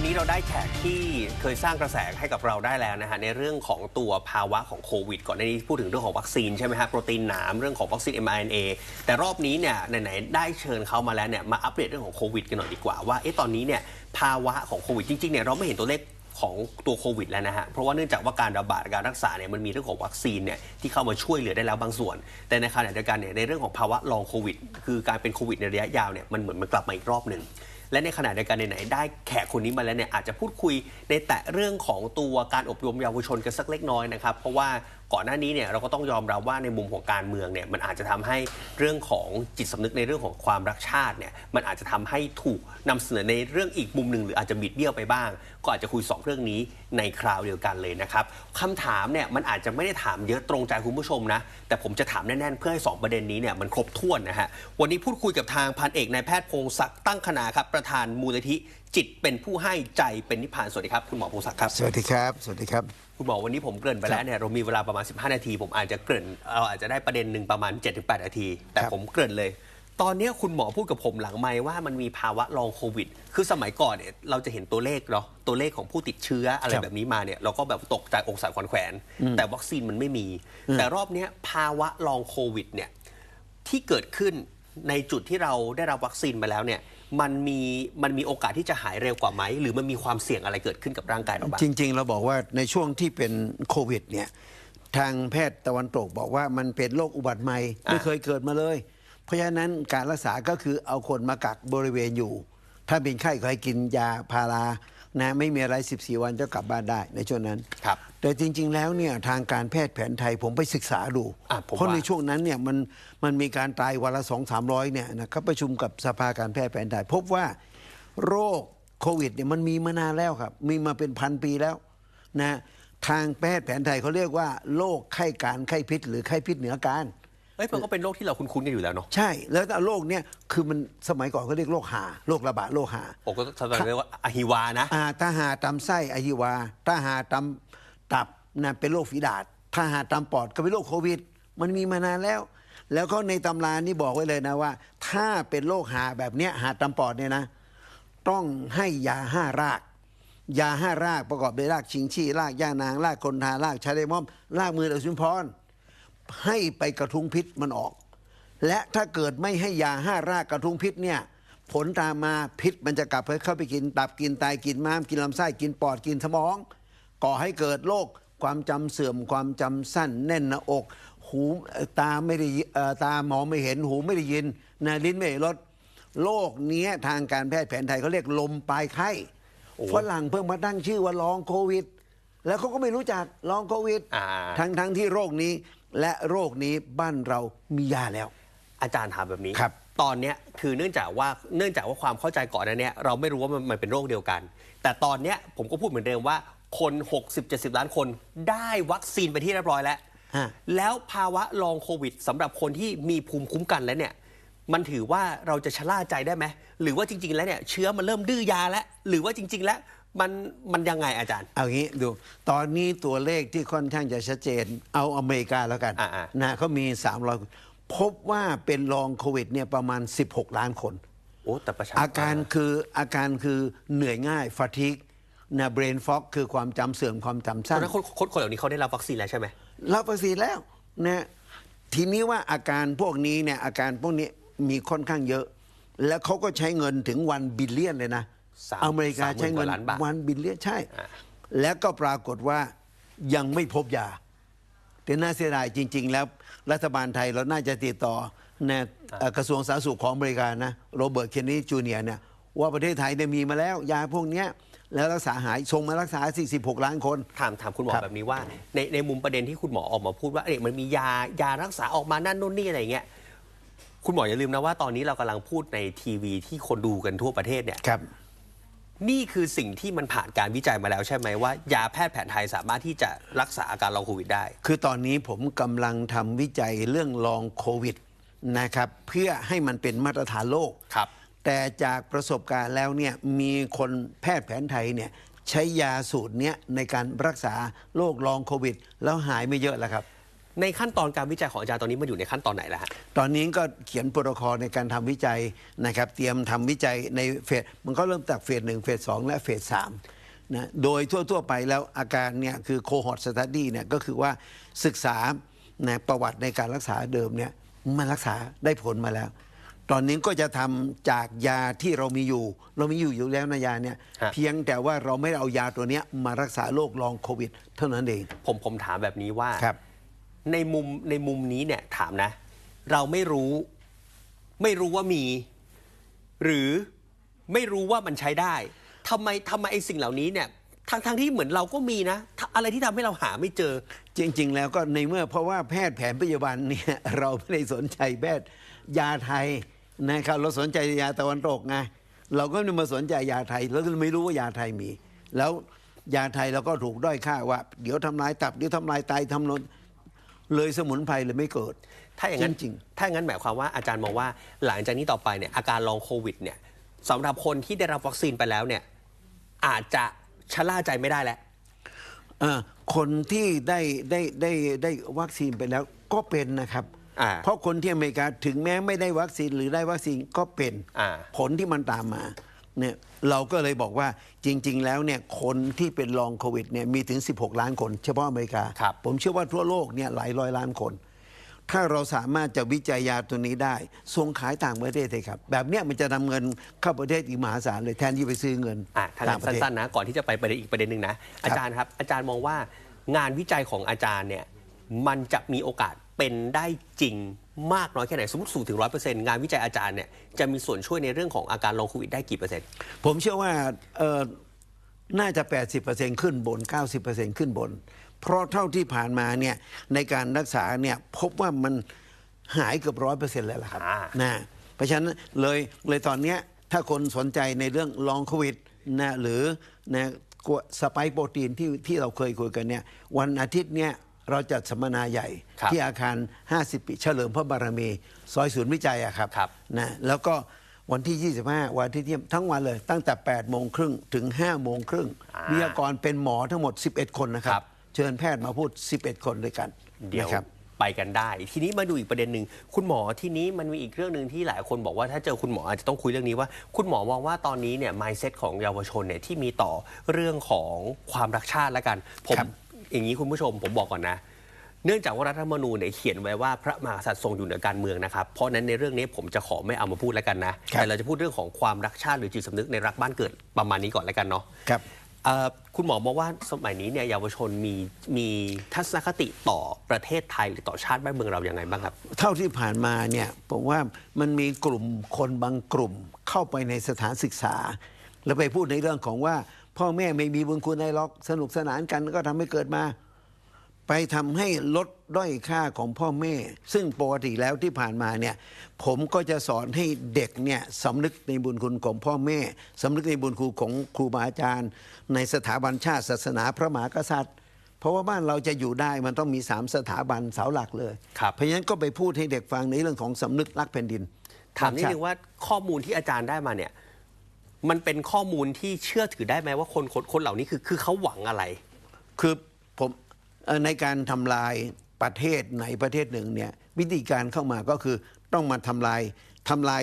วันนี้เราได้แขกที่เคยสร้างกระแสให้กับเราได้แล้วนะฮะในเรื่องของตัวภาวะของโควิดก่อนหน้านี้พูดถึงเรื่องของวัคซีนใช่ไหมฮะโปรตีนหนามเรื่องของวัคซีน mRNA แต่รอบนี้เนี่ยไหนๆได้เชิญเขามาแล้วเนี่ยมาอัปเดตเรื่องของโควิดกันหน่อยดีกว่าว่าเอ๊ะตอนนี้เนี่ยภาวะของโควิดจริงๆเนี่ยเราไม่เห็นตัวเลขของตัวโควิดแล้วนะฮะ เพราะว่าเนื่องจากว่าการระบาดการรักษาเนี่ยมันมีเรื่องของวัคซีนเนี่ยที่เข้ามาช่วยเหลือได้แล้วบางส่วน แต่ในขณะเดียวกันเนี่ยในเรื่องของภาวะลองโควิด คือการเป็นโควิดในระยะยาวเนี่ยมันเหมือนมันกลับมาอีกรอบหนึ่ง และในขณะเดียวกันไหนๆได้แขกคนนี้มาแล้วเนี่ยอาจจะพูดคุยในแต่เรื่องของตัวการอบรมเยาวชนกันสักเล็กน้อยนะครับ เพราะว่า ก่อนหน้านี้เนี่ยเราก็ต้องยอมรับว่าในมุมของการเมืองเนี่ยมันอาจจะทำให้เรื่องของจิตสำนึกในเรื่องของความรักชาติเนี่ยมันอาจจะทำให้ถูกนำเสนอในเรื่องอีกมุมหนึ่งหรืออาจจะบิดเบี้ยวไปบ้าง ก็อาจจะคุยสองเรื่องนี้ในคราวเดียวกันเลยนะครับคำถามเนี่ยมันอาจจะไม่ได้ถามเยอะตรงใจคุณผู้ชมนะแต่ผมจะถามแน่นๆเพื่อให้สองประเด็นนี้เนี่ยมันครบถ้วนนะฮะวันนี้พูดคุยกับทางพันเอกนายแพทย์พงศักดิ์ตั้งคณาครับประธานมูลนิธิจิตเป็นผู้ให้ใจเป็นนิพพานสวัสดีครับคุณหมอพงศักดิ์ครับ สวัสดีครับ สวัสดีครับ คุณหมอวันนี้ผมเกริ่นไปแล้วเนี่ยเรามีเวลาประมาณ 15 นาที ผมอาจจะเกริ่นเราอาจจะได้ประเด็นหนึ่งประมาณ 7-8 นาที แต่ครับผมเกริ่นเลย ตอนเนี้ยคุณหมอพูดกับผมหลังไม่ว่ามันมีภาวะลองโควิด คือสมัยก่อนเนี่ยเราจะเห็นตัวเลขเนาะตัวเลขของผู้ติดเชื้ออะไรแบบนี้มาเนี่ยเราก็แบบตกใจอกสั่นขวัญแขวน แต่วัคซีนมันไม่มี แต่รอบเนี้ยภาวะลองโควิดเนี่ยที่เกิดขึ้น ในจุดที่เราได้รับวัคซีนมาแล้วเนี่ยมันมีมันมีโอกาสที่จะหายเร็วกว่าไหม หรือมันมีความเสี่ยงอะไรเกิดขึ้นกับร่างกายเราบ้างจริง ๆ เราบอกว่าในช่วงที่เป็นโควิดเนี่ยทางแพทย์ตะวันตกบอกว่ามันเป็นโรคอุบัติใหม่อะไม่เคยเกิดมาเลย เพราะฉะนั้นการรักษาก็คือเอาคนมากักบริเวณอยู่ ถ้าเป็นไข้ก็ให้กินยาพารา นะไม่มีอะไร 14 วันจะกลับบ้านได้ในช่วงนั้น ครับ แต่จริง ๆ แล้วเนี่ยทางการแพทย์แผนไทยผมไปศึกษาดู อะผมเพราะว่าในช่วงนั้นเนี่ยมันมันมีการตายวันละสองสามร้อยเนี่ยนะครับประชุมกับสภาการแพทย์แผนไทย พบว่าโรคโควิดเนี่ยมันมีมานานแล้วครับ มีมาเป็นพันปีแล้วนะทางแพทย์แผนไทยเขาเรียกว่าโรคไข้การไข้พิษ หรือไข้พิษเหนือการ เอ้ยมันก็เป็นโรคที่เราคุ้นๆกันอยู่แล้วเนาะใช่ แล้วโรคเนี่ยคือมันสมัยก่อนเขาเรียกโรคหาโรคระบาดโรคหาผมก็ทำเรียกว่าอะฮิวานะอ่าถ้าหาตำไส้อหิวาถ้าหาตำตับนะเป็นโรคฝีดาษถ้าหาตำปอดก็เป็นโรคโควิด มันมีมานานแล้ว แล้วก็ในตำรานี่บอกไว้เลยนะว่า ถ้าเป็นโรคหาแบบเนี้ยหาตำปอดเนี่ยนะ ต้องให้ยาห้าราก ยาห้ารากประกอบด้วยรากชิงชี่รากย่านางรากคนทารากชาเลมอมรากมือเดชุมพร ให้ไปกระทุ้งพิษมันออก และถ้าเกิดไม่ให้ยาห้ารากกระทุ้งพิษเนี่ยผลตามมาพิษมันจะกลับเข้าไปกินตับกินไตกินม้ามกินลำไส้กินปอดกินสมอง ก่อให้เกิดโรคความจำเสื่อมความจำสั้นแน่นหน้าอก หูเอ่อตาไม่ได้ยิเอ่อตามองไม่เห็นหูไม่ได้ยินนะลิ้นไม่ได้รสโรคเนี้ยทางการแพทย์แผนไทยเขาเรียกลมปลายไข้โอ้ฝรั่งเพิ่งมาตั้งชื่อว่าลองโควิด แล้วเขาก็ไม่รู้จักลองโควิดอ่าทั้งทั้งที่โรคนี้ และโรคนี้บ้านเรามียาแล้ว อาจารย์ถามแบบนี้ครับ ตอนเนี้ยคือเนื่องจากว่าเนื่องจากว่าความเข้าใจก่อนหนั้นเนี่ยเราไม่รู้ว่ามันมันเป็นโรคเดียวกัน แต่ตอนเนี้ยผมก็พูดเหมือนเดิมว่าคน 60-70 ล้านคนได้วัคซีนไปที่เรียบร้อยแล้ว ฮะ แล้วภาวะลองโควิดสำหรับคนที่มีภูมิคุ้มกันแล้วเนี่ย มันถือว่าเราจะชะล่าใจได้ไหม หรือว่าจริง ๆ แล้วเนี่ยเชื้อมันเริ่มดื้อยาแล้ว หรือว่าจริง ๆ แล้ว มันมันยังไงอาจารย์ เอางี้ดู ตอนนี้ตัวเลขที่ค่อนข้างจะชัดเจน เอาอเมริกาแล้วกันอ่าๆ นะเขามี 300 พบว่าเป็นลองโควิดเนี่ยประมาณ 16 ล้านคน โอ้แต่ประชาอาการคืออาการคือเหนื่อยง่ายฟาทิกนะเบรนฟอกคือความจำเสื่อมความจำตอสั้นน นั้นคนคนคนเหล่านี้เขาได้รับวัคซีนแล้วใช่ไหม รับวัคซีนแล้วนะทีนี้ว่าอาการพวกนี้เนี่ยอาการพวกนี้มีค่อนข้างเยอะ แล้วเขาก็ใช้เงินถึงวันบิลเลียนเลยนะ สามอเมริกาใช้เงินสามหมื่นกว่าล้านบาทวันบิลเลียนใช่อ่าแล้วก็ปรากฏว่ายังไม่พบยาแต่น่าเสียดายจริง ๆ แล้วรัฐบาลไทยเราน่าจะติดต่อนะเอ่อกระทรวงสาธารณสุขของอเมริกานะโรเบิร์ตเคนนีจูเนียร์เนี่ยว่าประเทศไทยเนี่ยมีมาแล้ว ยาพวกเนี้ยแล้วรักษาหายส่งมารักษา 46 ล้านคน ถามถามคุณหมอครับแบบนี้ว่า ในในมุมประเด็นที่คุณหมอออกมาพูดว่าเอ๊ะมันมียายารักษาออกมานั่นนู่นนี่อะไรเงี้ยคุณหมออย่าลืมนะว่าตอนนี้เรากำลังพูดในทีวีที่คนดูกันทั่วประเทศเนี่ยครับ นี่คือสิ่งที่มันผ่านการวิจัยมาแล้วใช่ไหมว่า ยาแพทย์แผนไทยสามารถที่จะรักษาอาการลองโควิดได้ คือตอนนี้ผมกำลังทำวิจัยเรื่องลองโควิดนะครับเพื่อให้มันเป็นมาตรฐานโลกครับแต่จากประสบการณ์แล้วเนี่ยมีคนแพทย์แผนไทยเนี่ยใช้ยาสูตรเนี้ยในการรักษาโรคลองโควิด แล้วหายไม่เยอะแล้วครับ ในขั้นตอนการวิจัยของอาจารย์ตอนนี้มันอยู่ในขั้นตอนไหนแล้วฮะตอนนี้ก็เขียนโปรโตคอลในการทำวิจัยนะครับ เตรียมทำวิจัยในเฟสมันก็เริ่มจากเฟสหนึ่งเฟสสองและเฟสสามนะโดยทั่ว ๆ ไปแล้วอาการเนี่ยคือโคฮอ t สต u d ดี้เนี่ยก็คือว่าศึกษานะประวัติในการรักษาเดิมเนี่ยมันรักษาได้ผลมาแล้ว ตอนนี้ก็จะทำจากยาที่เรามีอยู่ เรามีอยู่อยู่แล้วนะยาเนี่ยฮะเพียงแต่ว่าเราไม่ได้เอายาตัวเนี้ยมารักษาโรคลองโควิด เท่านั้นเอง ผมผมถามแบบนี้ว่าครับ ในมุมในมุมนี้เนี่ยถามนะ เราไม่รู้ไม่รู้ว่ามี หรือไม่รู้ว่ามันใช้ได้ทำไมทำไมไอ้สิ่งเหล่านี้เนี่ยทางทางที่เหมือนเราก็มีนะ อะไรที่ทำให้เราหาไม่เจอ จริง ๆ แล้วก็ในเมื่อเพราะว่าแพทย์แผนปัจจุบันเนี่ยเราไม่ได้สนใจแพทย์ยาไทยนะครับเราสนใจยาตะวันตกไงเราก็ไม่มาสนใจยาไทยแล้วก็ไม่รู้ว่ายาไทยมี แล้วยาไทยเราก็ถูกด้อยค่าว่า เดี๋ยวทำลายตับเดี๋ยวทำลายไตทำนน เลยสมุนไพรเลยไม่เกิด ถ้าอย่างนั้นจริง ถ้าอย่างนั้นหมายความว่าอาจารย์มองว่าหลังจากนี้ต่อไปเนี่ยอาการลองโควิดเนี่ยสำหรับคนที่ได้รับวัคซีนไปแล้วเนี่ยอาจจะชะล่าใจไม่ได้แล้วเอ่อคนที่ได้ได้ได้ได้วัคซีนไปแล้วก็เป็นนะครับ อ่า เพราะคนที่อเมริกาถึงแม้ไม่ได้วัคซีนหรือได้วัคซีนก็เป็นอ่า ผลที่มันตามมา เนี่ยเราก็เลยบอกว่าจริง ๆ แล้วเนี่ยคนที่เป็นลองโควิดเนี่ยมีถึง 16 ล้านคน เฉพาะอเมริกา ครับ ผมเชื่อว่าทั่วโลกเนี่ยหลายร้อยล้านคน ถ้าเราสามารถจะวิจัยยาตัวนี้ได้ ส่งขายต่างประเทศเลยครับ แบบเนี้ยมันจะนำเงินเข้าประเทศอีกมหาศาลเลยแทนที่ไปซื้อเงินอะทางต่างประเทศ สั้นๆนะก่อนที่จะไปประเด็นอีกประเด็นหนึ่งนะอาจารย์ครับ อาจารย์มองว่างานวิจัยของอาจารย์เนี่ยมันจะมีโอกาส เป็นได้จริงมากน้อยแค่ไหน สมมติสูงถึงร้อยเปอร์เซ็นต์งานวิจัยอาจารย์เนี่ยจะมีส่วนช่วยในเรื่องของอาการลองโควิดได้กี่เปอร์เซ็นต์ผมเชื่อว่าเอ่อน่าจะ 80%ขึ้นบน 90%ขึ้นบน เพราะเท่าที่ผ่านมาเนี่ยในการรักษาเนี่ยพบว่ามันหายเกือบร้อยเปอร์เซ็นต์เลยล่ะครับอ่านะเพราะฉะนั้นเลยเลยตอนเนี้ยถ้าคนสนใจในเรื่องลองโควิดนะหรือนะกลัวสไปค์โปรตีนที่ที่เราเคยคุยกันเนี่ยวันอาทิตย์เนี่ย เราจัดสัมมนาใหญ่ครับที่อาคาร 50 ปีเฉลิมพระบารมี ซอยศูนย์วิจัยอะครับครับ นะแล้วก็วันที่ 25 วันอาที่เที่ยงทั้งวันเลยตั้งแต่ 8 โมงครึ่งถึง 5 โมงครึ่งอ่าวิทยากรเป็นหมอทั้งหมด 11 คนนะครัครับบเชิญแพทย์มาพูด 11 คนด้วยกันเดี๋ยวนะครับ ไปกันได้ ทีนี้มาดูอีกประเด็นหนึ่งคุณหมอที่นี้มันมีอีกเรื่องหนึ่งที่หลายคนบอกว่าถ้าเจอคุณหมออาจจะต้องคุยเรื่องนี้ว่า คุณหมอมองว่าตอนนี้เนี่ย mindset ของเยาวชนเนี่ยที่มีต่อเรื่องของความรักชาติแล้วกัน ผมครับ อย่างนี้คุณผู้ชมผมบอกก่อนนะ เนื่องจากว่ารัฐธรรมนูญเนี่ยเขียนไว้ว่าพระมหากษัตริย์ทรงอยู่เหนือการเมืองนะครับ เพราะฉะนั้นในเรื่องนี้ผมจะขอไม่เอามาพูดแล้วกันนะครับแต่เราจะพูดเรื่องของความรักชาติหรือจิตสำนึกในรักบ้านเกิดประมาณนี้ก่อนแล้วกันเนาะครับเอ่อคุณหมอมองว่าสมัยนี้เนี่ยเยาวชนมีมีทัศนคติต่อประเทศไทยหรือต่อชาติบ้านเมืองเราอย่างไงบ้างครับ เท่าที่ผ่านมาเนี่ยผมว่ามันมีกลุ่มคนบางกลุ่มเข้าไปในสถานศึกษา แล้วไปพูดในเรื่องของว่า พ่อแม่ไม่มีบุญคุณในล็อกสนุกสนานกันก็ทำให้เกิดมา ไปทำให้ลดด้อยค่าของพ่อแม่ ซึ่งปกติแล้วที่ผ่านมาเนี่ย ผมก็จะสอนให้เด็กเนี่ยสำนึกในบุญคุณของพ่อแม่สำนึกในบุญคุณของครูบาอาจารย์ ในสถาบันชาติศาสนาพระมหากษัตริย์เพราะว่าบ้านเราจะอยู่ได้มันต้องมีสามสถาบันเสาหลักเลยครับเพราะฉะนั้นก็ไปพูดให้เด็กฟังในเรื่องของสำนึกรักแผ่นดิน ถามนิดนึงว่าข้อมูลที่อาจารย์ได้มาเนี่ย มันเป็นข้อมูลที่เชื่อถือได้ไหมว่าคนคนคนเหล่านี้คือคือเขาหวังอะไร คือผมเอ่อในการทำลายประเทศไหนประเทศหนึ่งเนี่ยวิธีการเข้ามาก็คือต้องมาทำลายทำลาย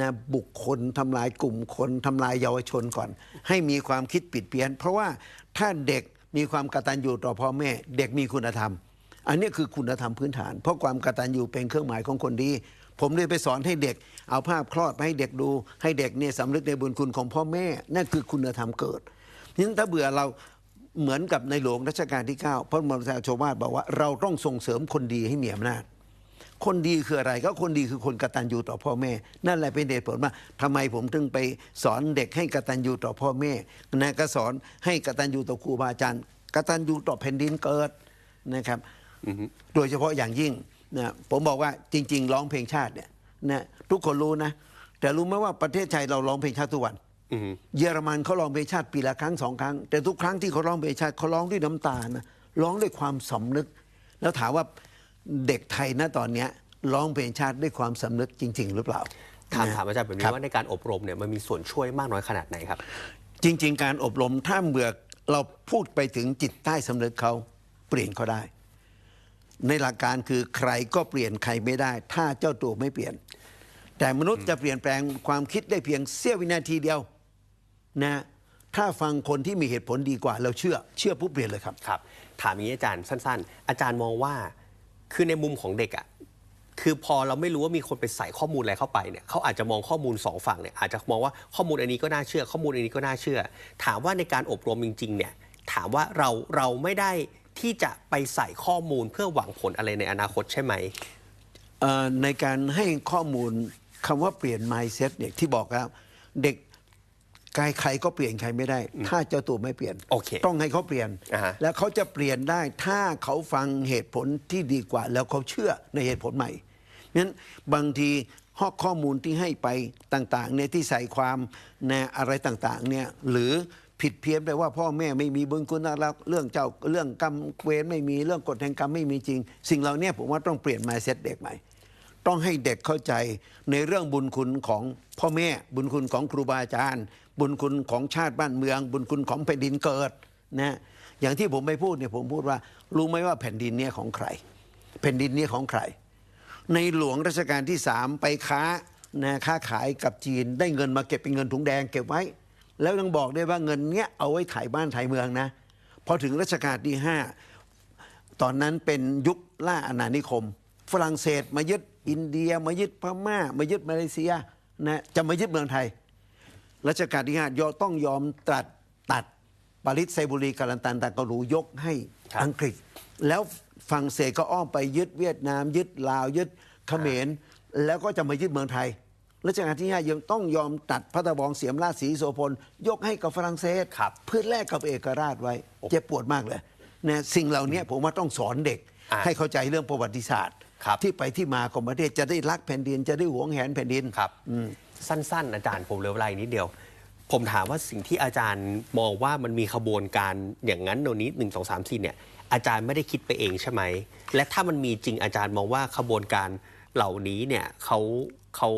นะบุคคลทำลายกลุ่มคนทำลายเยาวชนก่อน ให้มีความคิดปิดเพี้ยน เพราะว่าถ้าเด็กมีความกตัญญูต่อพ่อแม่ เด็กมีคุณธรรม อันนี้คือคุณธรรมพื้นฐาน เพราะความกตัญญูเป็นเครื่องหมายของคนดี ผมเลยไปสอนให้เด็ก เอาภาพคลอดไปให้เด็กดู ให้เด็กเนี่ยสำนึกในบุญคุณของพ่อแม่ นั่นคือคุณธรรมเกิดนั้นถ้าเบื่อเราเหมือนกับในหลวงรัชกาลที่9พระบรมราชโชวาทบอกว่าเราต้องส่งเสริมคนดีให้มีอำนาจคนดีคืออะไรก็คนดีคือคนกตัญญูต่อพ่อแม่ นั่นแหละเป็นเหตุผลว่าทำไมผมถึงไปสอนเด็กให้กตัญญูต่อพ่อแม่นะก็สอนให้กตัญญูต่อครูบาอาจารย์กตัญญูต่อแผ่นดินเกิดนะครับ โดยเฉพาะอย่างยิ่งนะผมบอกว่าจริง ๆ ร้องเพลงชาติเนี่ยนะทุกคนรู้นะ แต่รู้ไหมว่าประเทศไทยเราร้องเพลงชาติทุกวันอือฮึเยอรมันเขาร้องเพลงชาติปีละครั้งสองครั้ง แต่ทุกครั้งที่เขาร้องเพลงชาติเขาร้องด้วยน้ำตานะร้องด้วยความสำนึก แล้วถามว่าเด็กไทยณตอนเนี้ยร้องเพลงชาติด้วยความสำนึกจริง ๆ หรือเปล่าถามนะถามอาจารย์แบบคนี้รับว่าในการอบรมเนี่ยมันมีส่วนช่วยมากน้อยขนาดไหนครับ จริง ๆ การอบรมถ้าเบื่อเราพูดไปถึงจิตใต้สำนึกเขาเปลี่ยนเขาได้ ในหลักการคือใครก็เปลี่ยนใครไม่ได้ ถ้าเจ้าตัวไม่เปลี่ยน แต่มนุษย์จะเปลี่ยนแปลงความคิดได้เพียงเสี้ยววินาทีเดียวนะถ้าฟังคนที่มีเหตุผลดีกว่า เราเชื่อเชื่อปุ๊บเปลี่ยนเลยครับ ครับ ถามอย่างนี้อาจารย์สั้น ๆ อาจารย์มองว่าคือในมุมของเด็กอะ่ะคือพอเราไม่รู้ว่ามีคนไปใส่ข้อมูลอะไรเข้าไปเนี่ยเขาอาจจะมองข้อมูลสองฝั่งเนี่ยอาจจะมองว่าข้อมูลอันนี้ก็น่าเชื่อ ข้อมูลอันนี้ก็น่าเชื่อ ถามว่าในการอบรมจริงๆเนี่ยถามว่าเราเราไม่ได้ ที่จะไปใส่ข้อมูลเพื่อหวังผลอะไรในอนาคตใช่ไหม เอ่อในการให้ข้อมูลคำว่าเปลี่ยน mindset เนี่ยที่บอกแล้วเด็กกายใครก็เปลี่ยนใครไม่ได้ ถ้าเจ้าตัวไม่เปลี่ยนโอเคต้องให้เขาเปลี่ยน อ่าฮะ แล้วเขาจะเปลี่ยนได้ถ้าเขาฟังเหตุผลที่ดีกว่า แล้วเขาเชื่อในเหตุผลใหม่นั้นบางทีข้อข้อมูลที่ให้ไปต่างๆเนี่ยที่ใส่ความในะอะไรต่างๆเนี่ยหรือ ผิดเพี้ยนไปว่าพ่อแม่ไม่มีบุญคุณรักเรื่องเจ้าเรื่องกรรมเวรไม่มีเรื่องกฎแห่งกรรมไม่มีจริง สิ่งเหล่านี้ผมว่าต้องเปลี่ยน mindset เด็กใหม่ ต้องให้เด็กเข้าใจในเรื่องบุญคุณของพ่อแม่บุญคุณของครูบาอาจารย์ บุญคุณของชาติบ้านเมือง บุญคุณของแผ่นดินเกิดนะอย่างที่ผมไปพูดเนี่ยผมพูดว่ารู้ไหมว่าแผ่นดินเนี่ยของใคร แผ่นดินเนี่ยของใคร ในหลวงรัชกาลที่สามไปค้านะค้าขายกับจีนได้เงินมาเก็บเป็นเงินถุงแดงเก็บไว้ แล้วยังบอกได้ว่าเงินเนี้ยเอาไว้ถ่ายบ้านถ่ายเมืองนะพอถึงรัชกาลที่ห้าตอนนั้นเป็นยุคล่าอาณานิคม ฝรั่งเศสมายึดอินเดียมายึดพม่า มายึดมาเลเซียนะจะมายึดเมืองไทยรัชกาลที่ห้ายอต้องยอมตรัดตัดปาริสไซบุรีกาลันตันตากรูยกให้ครับอังกฤษ แล้วฝรั่งเศสก็อ้อมไปยึดเวียดนาม ยึดลาวยึดเขมร แล้วก็จะมายึดเมืองไทย รัชกาลที่ห้ายังต้องยอมตัดพระตะบองเสียมราชสีโสพล ยกให้กับฝรั่งเศสครับเพื่อแลกกับเอกราชไว้เจ็บปวดมากเลยนะสิ่งเหล่านี้ผมว่าต้องสอนเด็ก อะให้เข้าใจเรื่องประวัติศาสตร์ ครับ ที่ไปที่มาของประเทศจะได้รักแผ่นดิน จะได้หวงแหนแผ่นดิน ครับ สั้นๆ อาจารย์ผมเหลือเวลาอีกนิดเดียว ผมถามว่าสิ่งที่อาจารย์มองว่ามันมีขบวนการอย่างนั้นโนนี้หนึ่งสองสามสี่เนี่ย อาจารย์ไม่ได้คิดไปเองใช่ไหม และถ้ามันมีจริงอาจารย์มองว่าขบวนการเหล่านี้เนี่ยเขาเขา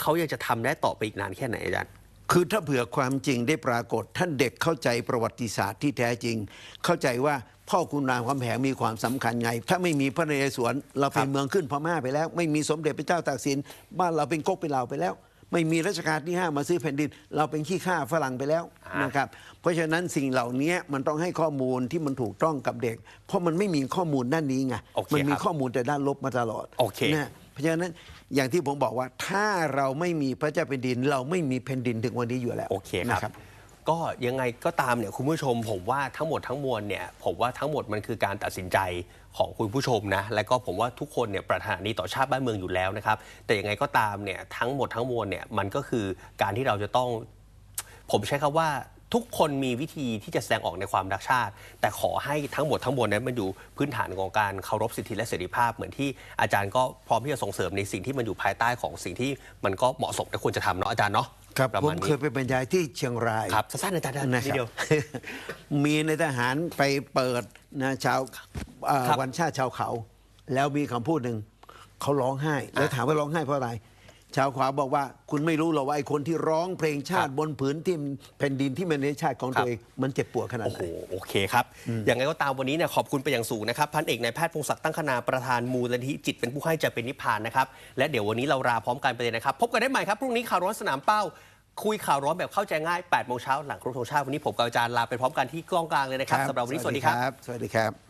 เขายังจะทำได้ต่อไปอีกนานแค่ไหนอาจารย์คือถ้าเผื่อความจริงได้ปรากฏท่านเด็กเข้าใจประวัติศาสตร์ที่แท้จริง เข้าใจว่าพ่อคุณรามคำแหงมีความสำคัญไง ถ้าไม่มีพระนเรศวรเราเป็ครันบเมืองขึ้นพม่าไปแล้ว ไม่มีสมเด็จพระเจ้าตากสิน บ้านเราเป็นก๊กเป็นเหล่าไปแล้ว ไม่มีรัชกาลที่ห้ามาซื้อแผ่นดิน เราเป็นขี้ข้าฝรั่งไปแล้วอ่านนะครับเพราะฉะนั้นสิ่งเหล่านี้มันต้องให้ข้อมูลที่มันถูกต้องกับเด็ก เพราะมันไม่มีข้อมูลด้านนี้ไงโอเคมันมีครับข้อมูลแต่ด้านลบมาตลอดโอเคนะ เพราะฉะนั้นอย่างที่ผมบอกว่าถ้าเราไม่มีพระเจ้าแผ่นดิน เราไม่มีแผ่นดินถึงวันนี้อยู่แล้วโอเคคนะรับก็ยังไงก็ตามเนี่ยคุณผู้ชม ผมว่าทั้งหมดทั้งมวลเนี่ยผมว่าทั้งหมดมันคือการตัดสินใจของคุณผู้ชมนะและก็ผมว่าทุกคนเนี่ยปรารถนาดีต่อชาติบ้านเมืองอยู่แล้วนะครับแต่ยังไงก็ตามเนี่ยทั้งหมดทั้งมวลเนี่ยมันก็คือการที่เราจะต้อง ผมใช้คำว่า ทุกคนมีวิธีที่จะแสดงออกในความรักชาติ แต่ขอให้ทั้งหมดทั้งมวลนั้นมันอยู่พื้นฐานของการเคารพสิทธิและเสรีภาพ เหมือนที่อาจารย์ก็พร้อมที่จะส่งเสริมในสิ่งที่มันอยู่ภายใต้ของสิ่งที่มันก็เหมาะสมและควรจะทำเนาะอาจารย์เนาะครับประผมมาณเคนี้ยไปบรรยายที่เชียงรายครับสั้นๆอาจารย์นะนิดครับเดียวมีในทหารไปเปิดนะชาวเอ่อครับวันชาติชาวเขา แล้วมีคำพูดหนึ่งเขาร้องไห้ แล้วถามว่าร้องไห้เพราะอะไร ชาวขวาบอกว่าคุณไม่รู้หรอกว่าไอ้คนที่ร้องเพลงชาติครับบนผืนที่แผ่นดินที่มันในชาติของครัตับวเองมันเจ็บปวดขนาดโอ้ไหโหนโอเคครับ อย่างไรก็ตามวันนี้เนี่ยขอบคุณไปอย่างสูงนะครับพันเอกนายแพทย์พงศักดิ์ตั้งคณาประธานมูลนิธิจิตเป็นผู้ให้จะเป็นนิพพานนะครับและเดี๋ยววันนี้เราลาพร้อมกันไปเลยนะครับ พบกันได้ใหม่ครับพรุ่งนี้ข่าวร้อนสนามเป้า คุยข่าวร้อนแบบเข้าใจง่าย8โมงเช้าหลังครบธงชาติวันนี้ผมกับอาจารย์ลาไปพร้อมกันที่กล้องกลางเลยนะครับสำหรับวันนี้สวัสดีครับ สวัสดีครับ